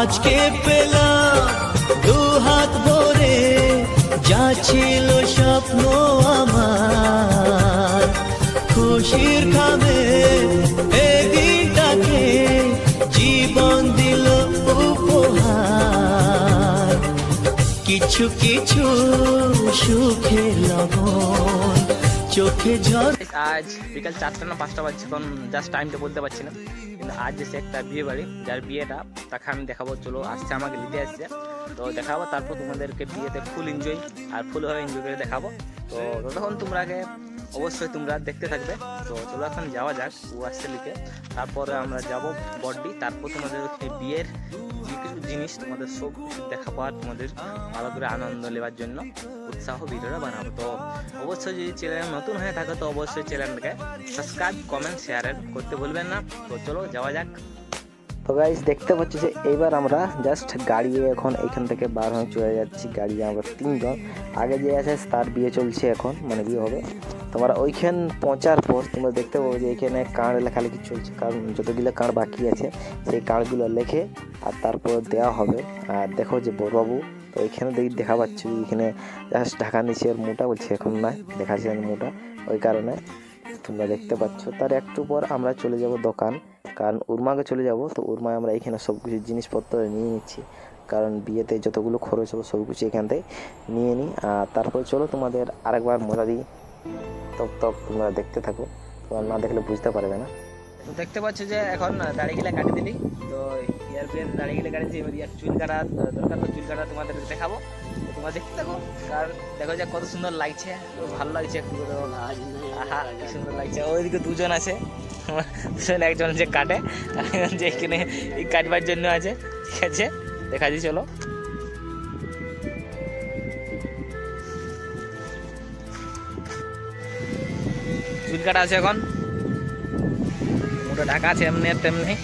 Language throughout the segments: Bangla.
আজকে পেলাম, দু হাত ভরে, যা স্বপ্ন আমার। খুশির খাবে এই জীবন দিল উপহার। কিছু কিছু সুখে লবণ চোখে ঝড়। আজ বিকাল চারটা না পাঁচটা বাজছে এখন জাস্ট টাইমটা বলতে পারছি না। কিন্তু আজ যেসে একটা বিয়ে বাড়ি, যার বিয়েটা, তাকে আমি দেখাবো, চলো আসছে আমাকে নিতে আসছে। তো দেখাবো, তারপর তোমাদেরকে বিয়েতে ফুল এনজয় আর ফুলভাবে এনজয় করে দেখাবো। তো ততক্ষণ তোমরা আগে অবশ্যই তোমরা দেখতে থাকবে। তো চলো এখন যাওয়া যাক, ও আসছে লিখে। তারপরে আমরা যাব বডি তারপর তোমাদের এই বিয়ের জিনিস তোমাদের সব কিছু দেখাবো আর তোমাদের ভালো করে আনন্দ নেওয়ার জন্য উৎসাহ ভিডিওটা বানাবো। তো অবশ্যই যদি চ্যানেল নতুন হয়ে থাকে, তো অবশ্যই চ্যানেলটাকে সাবস্ক্রাইব কমেন্ট শেয়ার করতে ভুলবেন না। তো চলো, যাওয়া যাক। তো গাইজ দেখতে পাচ্ছি যে এইবার আমরা জাস্ট গাড়ি এখন এখান থেকে বার হয়ে চলে যাচ্ছি। গাড়ি আমরা তিনজন। আগে যে আছে, তার বিয়ে চলছে এখন মানে বিয়ে হবে। তোমরা ওইখান পৌঁছার পর তোমরা দেখতে পাবো যে এখানে কার্ড লেখালেখি চলছে। কারণ যতগুলো কার্ড বাকি আছে, সেই কার্ডগুলো লেখে আর তারপর দেওয়া হবে। আর দেখো যে বড়বাবু, তো এখানে দেখি দেখা পাচ্ছি এখানে জাস্ট ঢাকা নিচে মোটা বলছে, এখন না দেখাচ্ছি আমি মোটা। ওই কারণে তোমরা দেখতে পাচ্ছ। তার একটু পর আমরা চলে যাব দোকান। কারণ উর্মাকে চলে যাব, তো উর্মায় আমরা এখানে সব কিছু জিনিসপত্র নিয়ে নিচ্ছি। কারণ বিয়েতে যতগুলো খরচ হবে সব কিছু এখান থেকে নিয়ে নিই। আর তারপর চলো তোমাদের আরেকবার মজা দিই। তপ তপ তোমরা দেখতে থাকো। তোমরা না দেখলে বুঝতে পারবে না। তো দেখতে পাচ্ছ যে এখন দাড়ি গেলে কাটি দিলি। তো বিয়ের দাড়ি গেলে কাটিছি এবার চুল কাটা দরকার তো চুল কাটা তোমাদের দেখাবো। তোমরা দেখতে থাকো। কারণ দেখো যে কত সুন্দর লাগছে ভালো লাগছে। কি সুন্দর লাগছে। ওইদিকে দুজন আছে। দুজন একজন যে কাটে যে এখানে কাটবার জন্য আছে। ঠিক আছে, দেখা দি চলো। চুল কাটা আছে এখন। মোটা ঢাকা আছে, এমনি আর তেমনি।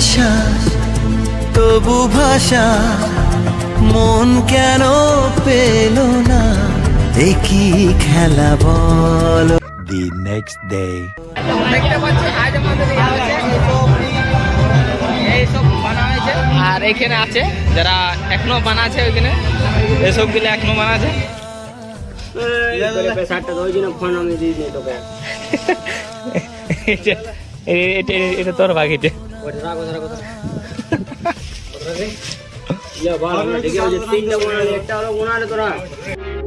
আশা তবু ভাষা মন কেন পেল না? দেখি খেলা বল। The নেক্সট হয়েছে। আর এখানে আছে যারা এখনও বানাচ্ছে ওইখানে এসবগুলো এখনও বানাচ্ছে এটা- এ- এটা- এটা তোর ভাগ এটা এই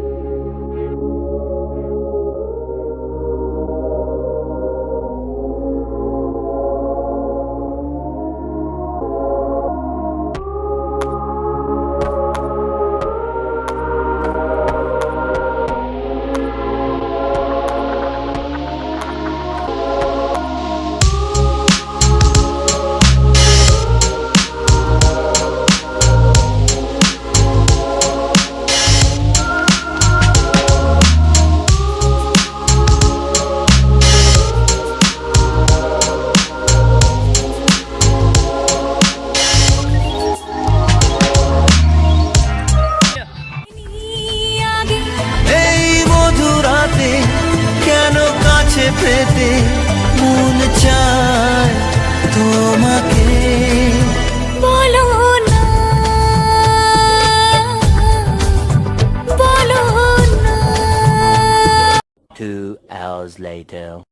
hours later.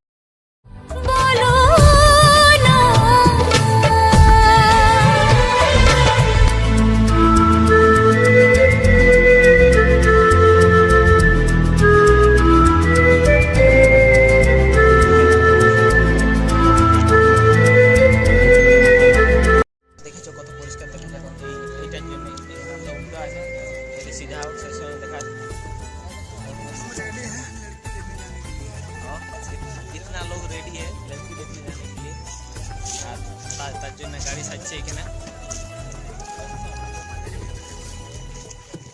তার তার জন্য গাড়ি সাজছে এখানে।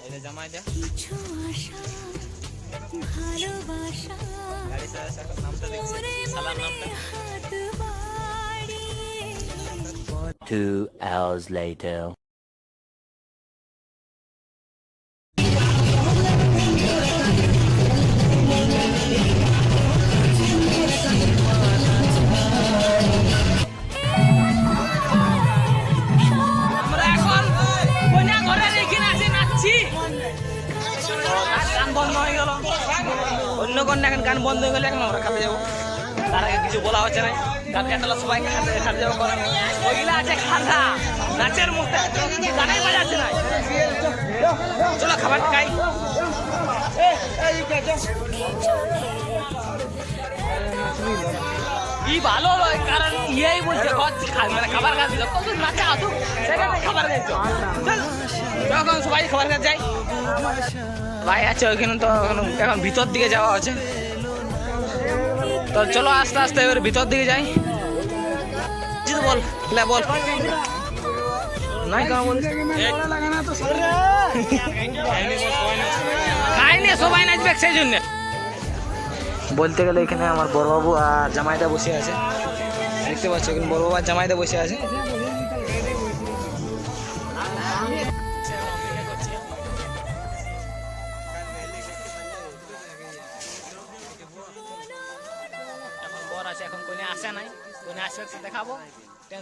এটা জামাই দে। কিছু আশা ভালোবাসা গাড়ি সাজা নামটা দেখছে। ওরে নামটা। Two hours later. বন্ধ হয়ে গেলে এখন আমরা খাতে যাব। তার আগে কিছু বলা হচ্ছে না। গান কাটালো সবাই খাতে খাতে যাব করে ওইগুলা আছে খাতা, নাচের মধ্যে গানাই বাজাচ্ছে না। চলো খাবার খাই। ই ভালো কারণ ইয়েই বলছে মানে খাবার খাচ্ছি খাবার খাবার খাতে যাই। ভাই আছে ওইখানে তো, এখন ভিতর দিকে যাওয়া আছে তো চলো আস্তে আস্তে এবার ভিতর দিকে যাই। বল, লে বল। সবাই সেই জন্য। বলতে গেলে এখানে আমার বড়বাবু আর জামাইদা বসে আছে। দেখতে পাচ্ছ, এখানে বড়বাবু আর জামাইদা বসে আছে।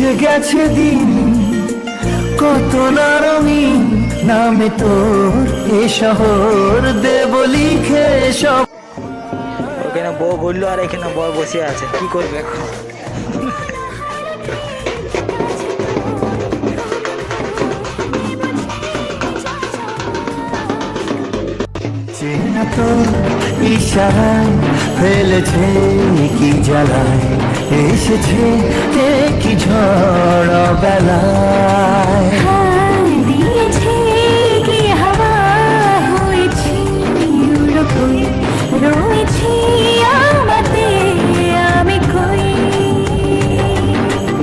এসে গেছে দিন কত না রঙিন নামে তোর এ শহর দেব লিখে সব। ওখানে বউ বলল আর এখানে বর বসে আছে কি করবে এখন? চেনা তো ইশারায় ফেলেছে কি জ্বালায়। এসেছে কি ঝড় বেলায়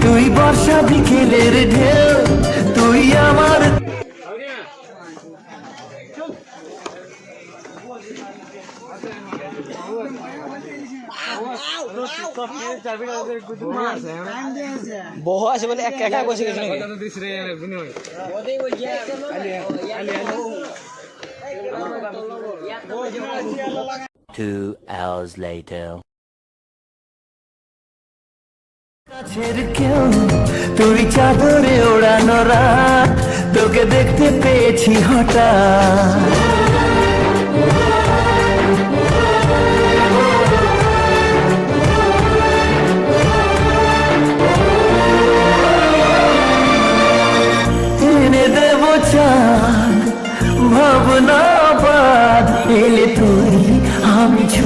তুই বর্ষা বিকেলের ঢেউ বউ আছে বলে একা একা বসে গেছে Two hours later. কেউ তুই চাদরে ওড়ানো রাত তোকে দেখতে পেয়েছি হঠাৎ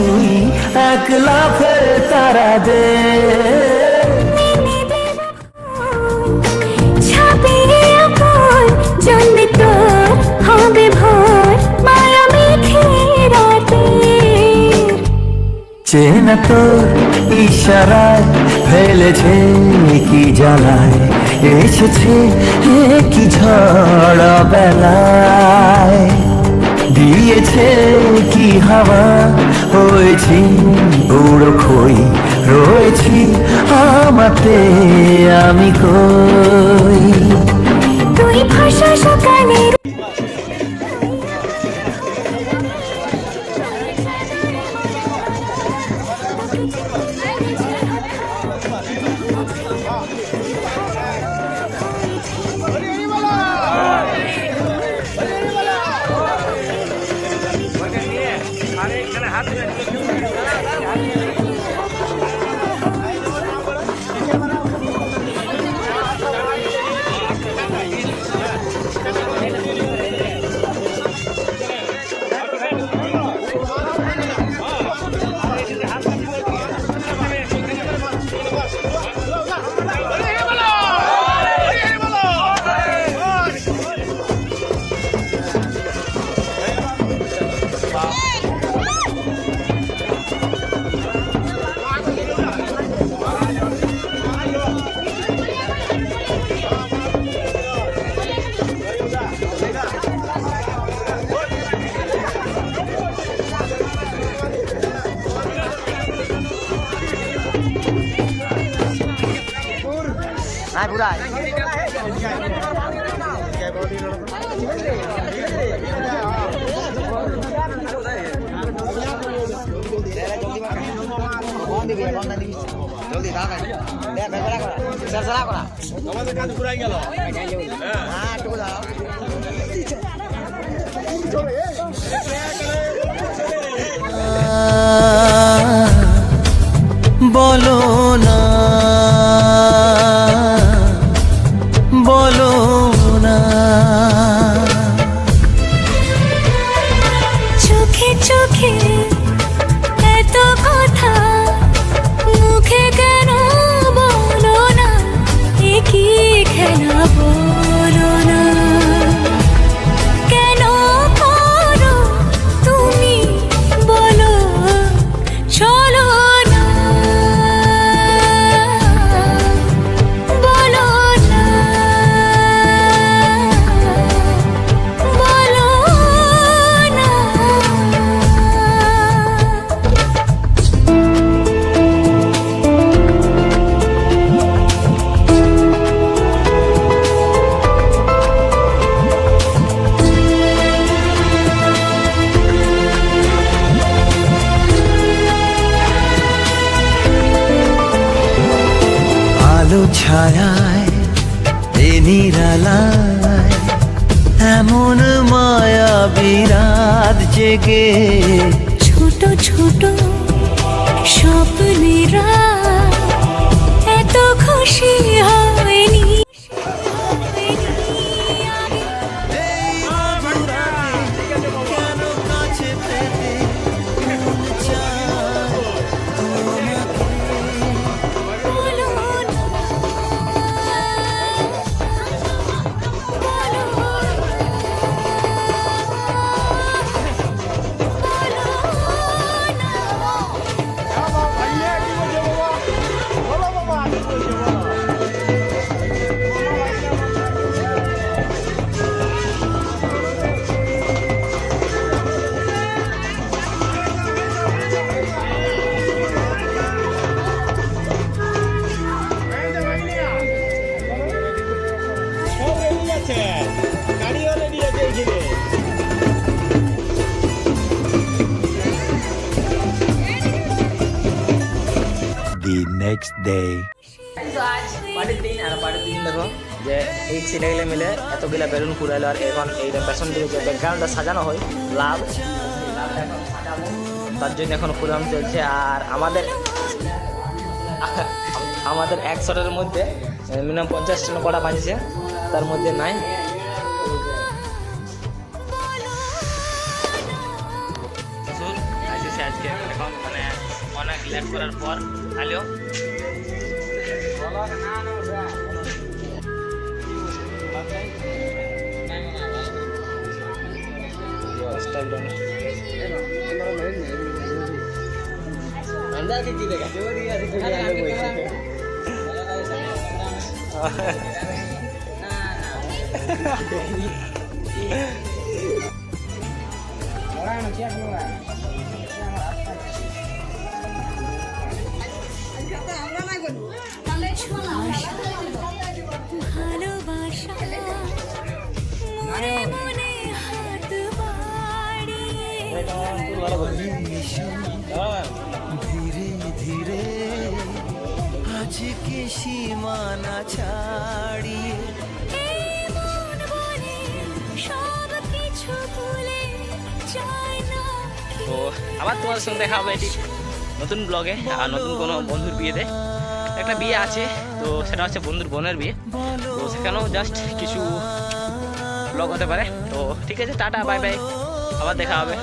ছুঁই এক লাফে তারা দে। জানবে তোর হবে ভোর মায়া মেঘে রাতে। চেনা তোর ইশারায় ফেলেছে কি জ্বালায় এসেছে কি ঝড় বেলায়। দিয়েছে কি হাওয়া? হয়েছি বুড়ো খই রয়েছি আমাতে আমি কই? তুই ভাষা সকালের বলো না। জেগে ছোট ছোট স্বপ্নেরা এত খুশি হয়নি দিন দেখো যে এই ছেলেগুলো মিলে এতগুলা বেলুন ফুরাইলো আর এখন এই পেছন দিকে যে ব্যাকগ্রাউন্ডটা সাজানো হয়, লাভ। তার জন্য এখন প্রোগ্রাম চলছে। আর আমাদের আমাদের এক শটের মধ্যে, মিনিমাম পঞ্চাশ জন কটা বাঁচছে তার মধ্যে নাই লেট করার পর হ্যালো ভালোবাসা ধীরে ধীরে আজকে সীমানা ছাড়িয়ে তো আবার তোমার সঙ্গে দেখা হবে এটি নতুন ব্লগে আর নতুন কোনো বন্ধুর বিয়েতে। একটা বিয়ে আছে, তো সেটা হচ্ছে বন্ধুর বোনের বিয়ে। তো সেখানেও জাস্ট কিছু ব্লগ হতে পারে। তো ঠিক আছে, টাটা বাই বাই আবার দেখা হবে।